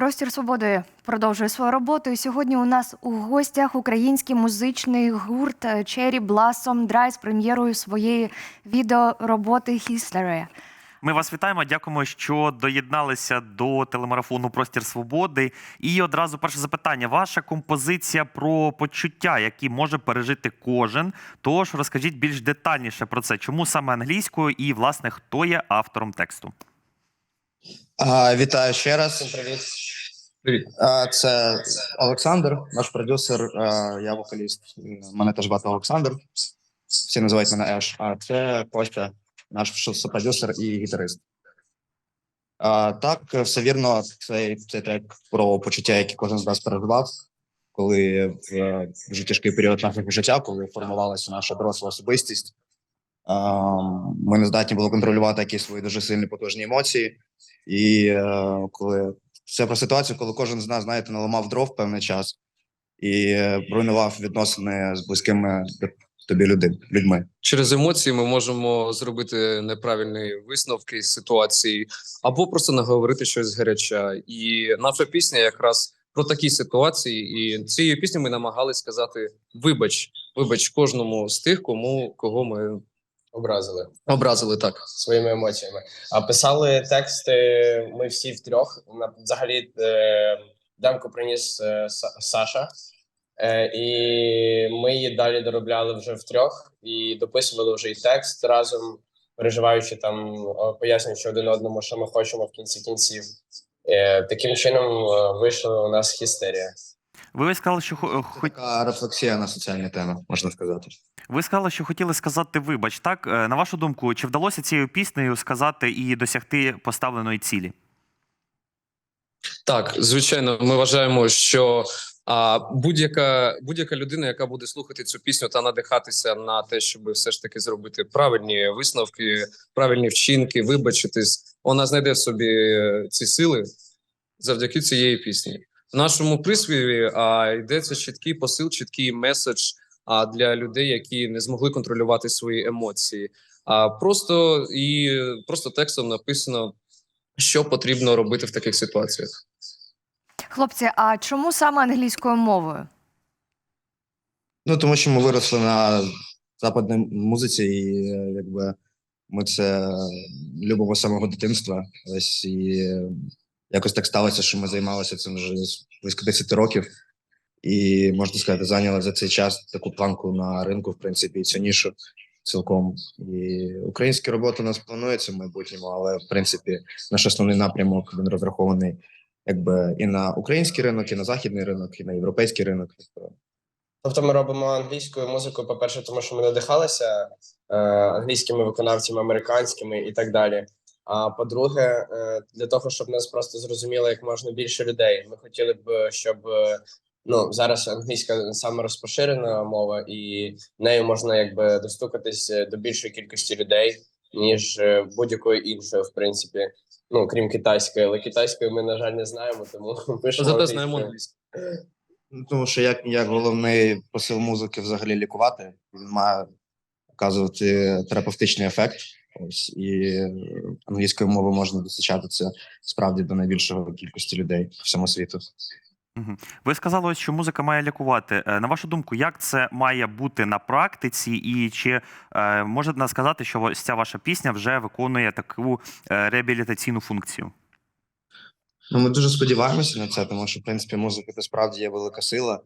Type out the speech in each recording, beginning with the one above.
Простір свободи продовжує свою роботу. І сьогодні у нас у гостях український музичний гурт Cherry Blossom Dry з прем'єрою своєї відеороботи History. Ми вас вітаємо. Дякуємо, що доєдналися до телемарафону Простір Свободи. І одразу перше запитання: ваша композиція про почуття, які може пережити кожен. Тож розкажіть більш детальніше про це, чому саме англійською, і власне хто є автором тексту. А, вітаю ще раз. Всім привіт. Привіт. А, це Олександр, наш продюсер. А, я вокаліст. Мене теж звати Олександр. Всі називають мене Еш. А це Костя, наш продюсер і гітарист. А, так, все вірно. Цей, цей трек про почуття, які кожен з нас переживав, коли в дуже тяжкий період нашого життя, коли формувалася наша доросла особистість. Ми не здатні були контролювати якісь свої дуже сильні потужні емоції. І е, коли це про ситуацію, коли кожен з нас, знаєте, наламав дров певний час і руйнував відносини з близькими тобі люди, людьми. Через емоції ми можемо зробити неправильні висновки з ситуації, або просто наговорити щось гаряча. І наша пісня якраз про такі ситуації. І цією піснею ми намагались сказати: вибач, вибач кожному з тих, кому кого ми Образили образили так. своїми емоціями. А писали тексти ми всі втрьох. Взагалі е, демку приніс е, Саша, е, і ми її далі доробляли вже втрьох і дописували вже і текст разом, переживаючи там, пояснюючи один одному, що ми хочемо в кінці кінців. Таким чином вийшла у нас хістерія. Ви сказали, що хо- хо- Така рефлексія на соціальні теми, можна сказати. ви сказали, що хотіли сказати вибач. Так Е, на вашу думку, чи вдалося цією піснею сказати і досягти поставленої цілі? Так, звичайно, ми вважаємо, що а, будь-яка будь-яка людина, яка буде слухати цю пісню та надихатися на те, щоб все ж таки зробити правильні висновки, правильні вчинки, вибачитись, вона знайде в собі е, ці сили завдяки цієї пісні. В нашому присліві а, йдеться чіткий посил, чіткий меседж а, для людей, які не змогли контролювати свої емоції. А просто і просто текстом написано, що потрібно робити в таких ситуаціях. Хлопці, а чому саме англійською мовою? Ну тому що ми виросли на западній музиці, і е, якби ми це любимо з самого дитинства. Ось і якось так сталося, що ми займалися цим вже близько 10 років. І можна сказати, зайняли за цей час таку планку на ринку, в принципі, і цю нішу цілком. І українські роботи у нас плануються в майбутньому, але в принципі наш основний напрямок він розрахований якби і на український ринок, і на західний ринок, і на європейський ринок. Тобто ми робимо англійською музикою, по-перше, тому що ми надихалися е, англійськими виконавцями, американськими і так далі. А по-друге, е, для того, щоб нас просто зрозуміло як можна більше людей. Ми хотіли б, щоб е, ну зараз англійська саме розпоширена мова, і нею можна якби достукатись до більшої кількості людей, ніж е, будь-якої іншої, в принципі. Ну крім китайської, але китайської ми на жаль не знаємо, тому пишемо Зате знаємо англійську. Ну, тому що як, як головний посил музики взагалі лікувати, він має показувати терапевтичний ефект. Ось і е, англійською мовою можна достачати справді до найбільшої кількості людей по всьому світу. Ви сказали, ось, що музика має лікувати. Е, На вашу думку, як це має бути на практиці, і чи е, можете сказати, що ось ця ваша пісня вже виконує таку реабілітаційну функцію? Ну, ми дуже сподіваємося на це, тому що в принципі музика це справді є велика сила,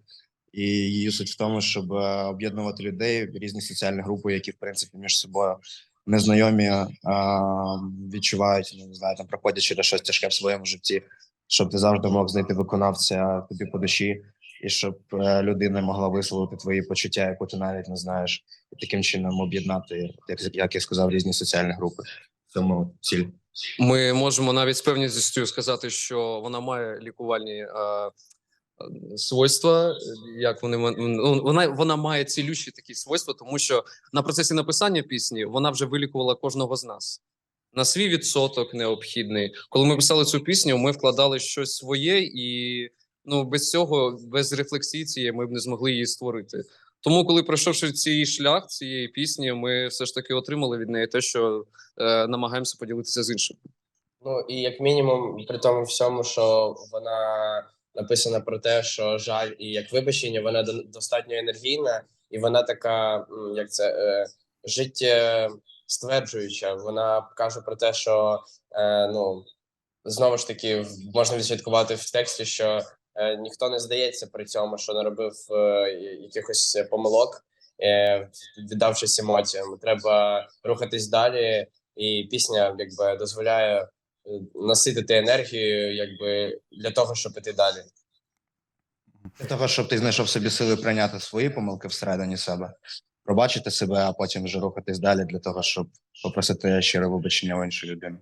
і її суть в тому, щоб об'єднувати людей різні соціальні групи, які в принципі між собою незнайомі, а, відчувають, ну не знаю, там проходять через щось тяжке в своєму житті, щоб ти завжди мог знайти виконавця тобі по душі, і щоб е, людина могла висловити твої почуття, яку ти навіть не знаєш, і таким чином об'єднати, як, як я сказав, різні соціальні групи. В цьому ціль. Ми можемо навіть з певністю сказати, що вона має лікувальні е, е, свойства. Як вони ну, вона, вона має цілющі такі свойства, тому що на процесі написання пісні вона вже вилікувала кожного з нас. На свій відсоток необхідний. Коли ми писали цю пісню, ми вкладали щось своє, і ну без цього, без рефлексії цієї, ми б не змогли її створити. Тому, коли пройшовши цей шлях цієї пісні, ми все ж таки отримали від неї те, що е, намагаємося поділитися з іншими. Ну і як мінімум, при тому всьому, що вона написана про те, що жаль і як вибачення, вона до- достатньо енергійна, і вона така, як це е, життєстверджуюча. Вона каже про те, що е, ну знову ж таки можна відслідкувати в тексті, що е, ніхто не здається при цьому, що наробив е, якихось помилок, віддавшись емоціям. Треба рухатись далі, і пісня якби дозволяє наситити енергію, якби для того, щоб іти далі. Для того, щоб ти знайшов собі сили прийняти свої помилки всередині себе, пробачити себе, а потім вже рухатись далі для того, щоб попросити щире вибачення у іншої людини.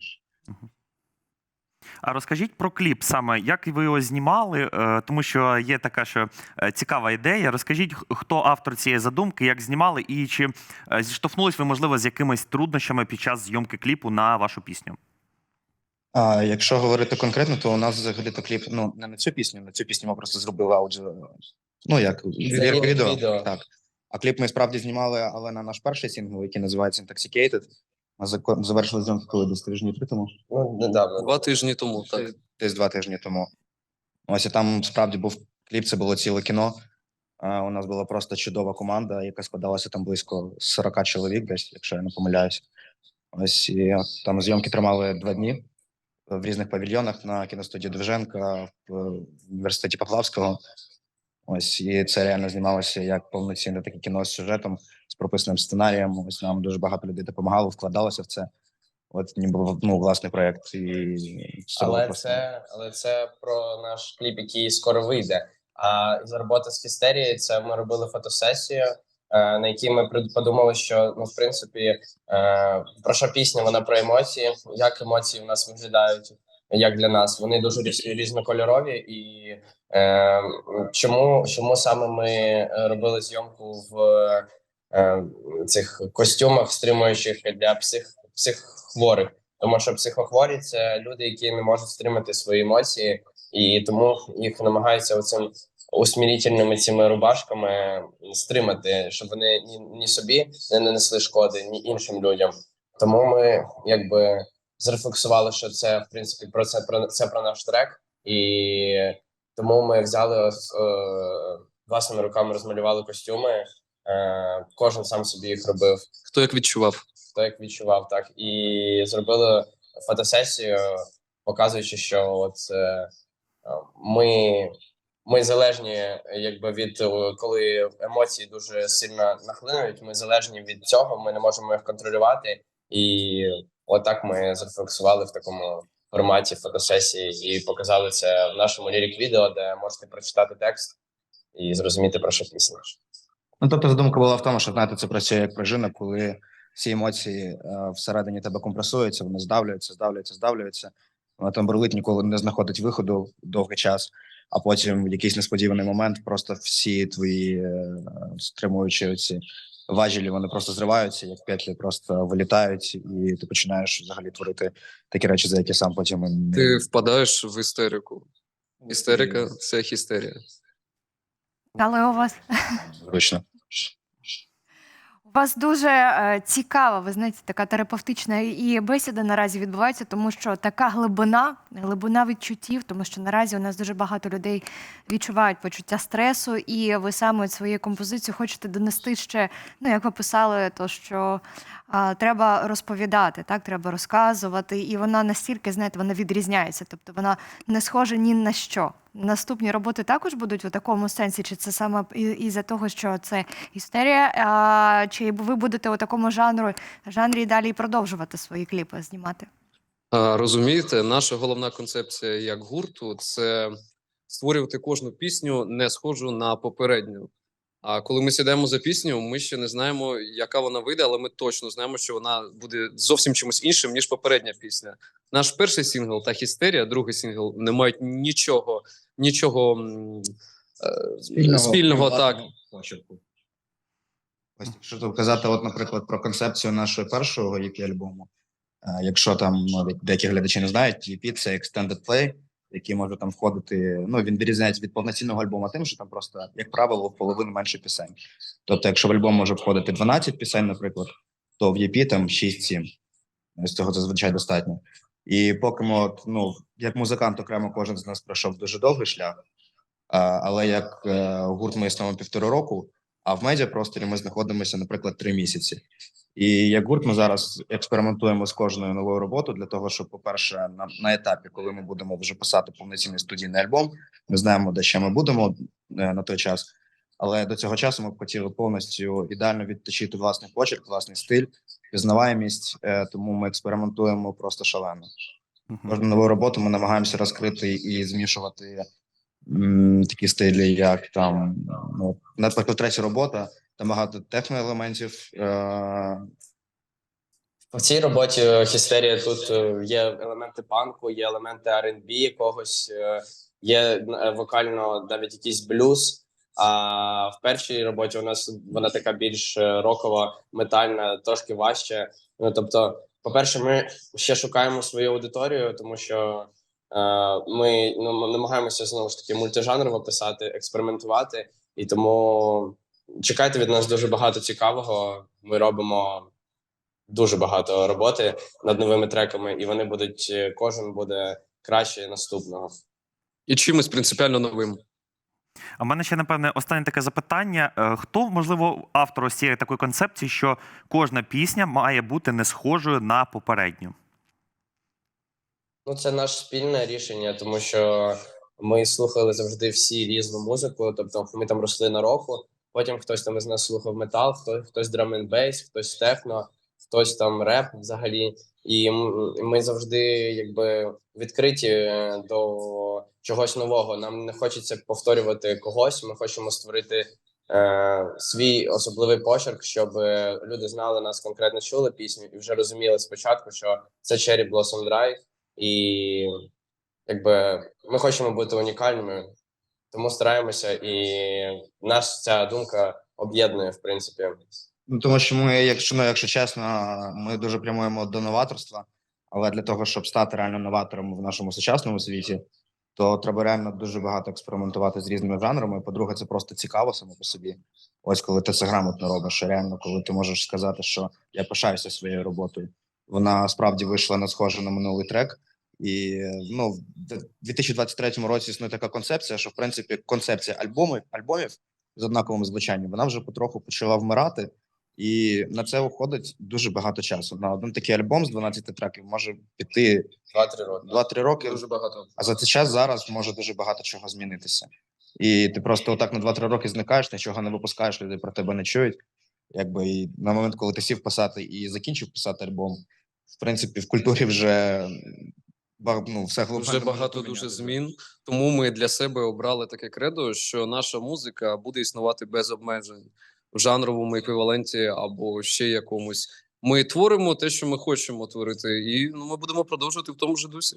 А розкажіть про кліп саме, як ви його знімали, Е, тому що є така що е, цікава ідея. Розкажіть, хто автор цієї задумки, як знімали, і чи е, зіштовхнулись ви, можливо, з якимись труднощами під час зйомки кліпу на вашу пісню? А якщо говорити конкретно, то у нас взагалі то кліп ну не на цю пісню. На цю пісню ми просто зробили аудіо. Ну як відео, відео. Так. А кліп ми справді знімали, але на наш перший сингл, який називається Intoxicated. Ми завершили зйомки коли десь тижні три тому. Ну недавно Два тижні тому, так. Десь- Десь два тижні тому. Ось і там справді був кліп, це було ціле кіно. А, у нас була просто чудова команда, яка складалася там близько 40 чоловік, десь, якщо я не помиляюсь. Ось і там зйомки тримали два дні в різних павільйонах на кіностудії Довженка в університеті Поплавського. Ось і це реально знімалося як повноцінне таке кіно з сюжетом, з прописаним сценарієм. Ось нам дуже багато людей допомагало, вкладалося в це. От ніби ну, власний проєкт. І але просто- це, але це про наш кліп, який скоро вийде. А з роботи з фістерії це ми робили фотосесію, на якій ми подумали, що ну в принципі е, про що пісня вона про емоції, як емоції в нас виглядають, як для нас. Вони дуже різнокольорові, і е, чому, чому саме ми е, робили зйомку в е, цих костюмах, стримуючих для псих, психхворих? Тому що психохворі це люди, які не можуть стримати свої емоції, і тому їх намагаються оцим усмірительними цими рубашками стримати, щоб вони ні, ні собі не нанесли шкоди, ні іншим людям. Тому ми якби зрефлексували, що це в принципі про це про це про наш трек, і тому ми взяли е, власними руками розмалювали костюми. Е, кожен сам собі їх робив Хто як відчував? хто як відчував, так і зробили фотосесію, показуючи, що от е, ми, ми залежні, якби від е, коли емоції дуже сильно нахлинують. Ми залежні від цього, ми не можемо їх контролювати, і отак ми зафіксували в такому форматі фотосесії і показали це в нашому лірик відео, де можете прочитати текст і зрозуміти про що пісня. Ну, тобто, задумка була в тому, що знаєте, це працює як пружина, коли всі емоції е, всередині тебе компресуються, вони здавлюються, здавлюються, здавлюються. Воно там бурлить ніколи не знаходить виходу довгий час, а потім в якийсь несподіваний момент просто всі твої е, стримуючі оці важелі, вони просто зриваються, як петлі просто вилітають, і ти починаєш взагалі творити такі речі, за які сам потім Ти впадаєш в істерику. Істерика це хістерія. Але у вас зручно. У вас дуже е, цікава, ви знаєте, така терапевтична і бесіда наразі відбувається, тому що така глибина, глибина відчуттів, тому що наразі у нас дуже багато людей відчувають почуття стресу, і ви саме своєю композицією хочете донести ще, ну як ви писали, то що а, треба розповідати, так треба розказувати, і вона настільки, знаєте, вона відрізняється, тобто вона не схожа ні на що. Наступні роботи також будуть у такому сенсі, чи це саме і- із-за того, що це історія, а, чи ви будете у такому жанру жанрі далі продовжувати свої кліпи знімати? Розумієте, наша головна концепція як гурту це створювати кожну пісню не схожу на попередню. А коли ми сідаємо за пісню, ми ще не знаємо, яка вона вийде, але ми точно знаємо, що вона буде зовсім чимось іншим, ніж попередня пісня. Наш перший сингл та хістерія, другий сингл не мають нічого, нічого е, спільного так. почерку. Ось якщо тут казати, от, наприклад, про концепцію нашого першого EP альбому. е, Якщо там ну, деякі глядачі не знають, EP – це extended play, який може там входити. Ну він відрізняється від повноцінного альбому тим, що там просто, як правило, в половину менше пісень. Тобто, якщо в альбом може входити 12 пісень, наприклад, то в EP там 6-7. З цього зазвичай достатньо. І поки ми, ну, як музикант, окремо кожен з нас пройшов дуже довгий шлях, але як е, гурт ми існуємо півтора року, а в медіапросторі ми знаходимося, наприклад, три місяці. І як гурт ми зараз експериментуємо з кожною новою роботою для того, щоб, по-перше, на, на етапі, коли ми будемо вже писати повноцінний студійний альбом, ми знаємо, де ще ми будемо е, на той час. Але до цього часу ми б хотіли повністю ідеально відточити власний почерк, власний стиль, пізнаваємість. Е, тому ми експериментуємо просто шалено. Кожну нову роботу ми намагаємося розкрити і змішувати такі стилі, як там, ну, наприклад, третя робота, там багато техноелементів. Е, В цій роботі е, Хістерія тут е, є елементи панку, є елементи R&B якогось, е, є е, вокально навіть якийсь блюз. А в першій роботі у нас вона така більш е, рокова, метальна, трошки важче. Ну тобто, по-перше, ми ще шукаємо свою аудиторію, тому що е, ми ну, намагаємося знову ж таки мультижанрово писати, експериментувати, і тому чекайте від нас дуже багато цікавого. Ми робимо дуже багато роботи над новими треками, і вони будуть е, кожен буде краще наступного. І чимось принципіально новим. А в мене ще напевне останнє таке запитання: Е, хто можливо автор ось цієї такої концепції, що кожна пісня має бути не схожою на попередню? Ну, це наше спільне рішення, тому що ми слухали завжди всі різну музику. Тобто, ми там росли на року. Потім хтось там із нас слухав метал, хтось хтось драм н бейс, хтось техно, хтось там реп взагалі. І ми завжди якби відкриті е, до чогось нового. Нам не хочеться повторювати когось. Ми хочемо створити е, свій особливий почерк, щоб е, люди знали нас конкретно чули пісню і вже розуміли спочатку, що це Cherry Blossom Dry, і якби ми хочемо бути унікальними, тому стараємося, і нас ця думка об'єднує, в принципі. Ну, тому що ми, якщо ну, якщо чесно, ми дуже прямуємо до новаторства. Але для того, щоб стати реально новатором в нашому сучасному світі, то треба реально дуже багато експериментувати з різними жанрами. По-друге, це просто цікаво само по собі. Ось коли ти це грамотно робиш, реально, коли ти можеш сказати, що я пишаюся своєю роботою. Вона справді вийшла на схоже на минулий трек. І ну, в 2023 році існує така концепція, що в принципі концепція альбомів, альбомів з однаковим звучанням, вона вже потроху почала вмирати. І на це уходить дуже багато часу. На один такий альбом з 12 треків може піти Два-три роки. 2-3 роки. Дуже багато. А за цей час зараз може дуже багато чого змінитися. І ти просто отак на 2-3 роки зникаєш, нічого не випускаєш, люди про тебе не чують. Якби і на момент, коли ти сів писати і закінчив писати альбом, в принципі, в культурі вже ну, все глобально Вже багато дуже змін. Тому ми для себе обрали таке кредо, що наша музика буде існувати без обмежень в жанровому еквіваленті або ще якомусь. Ми творимо те, що ми хочемо творити, і ну, ми будемо продовжувати в тому ж дусі.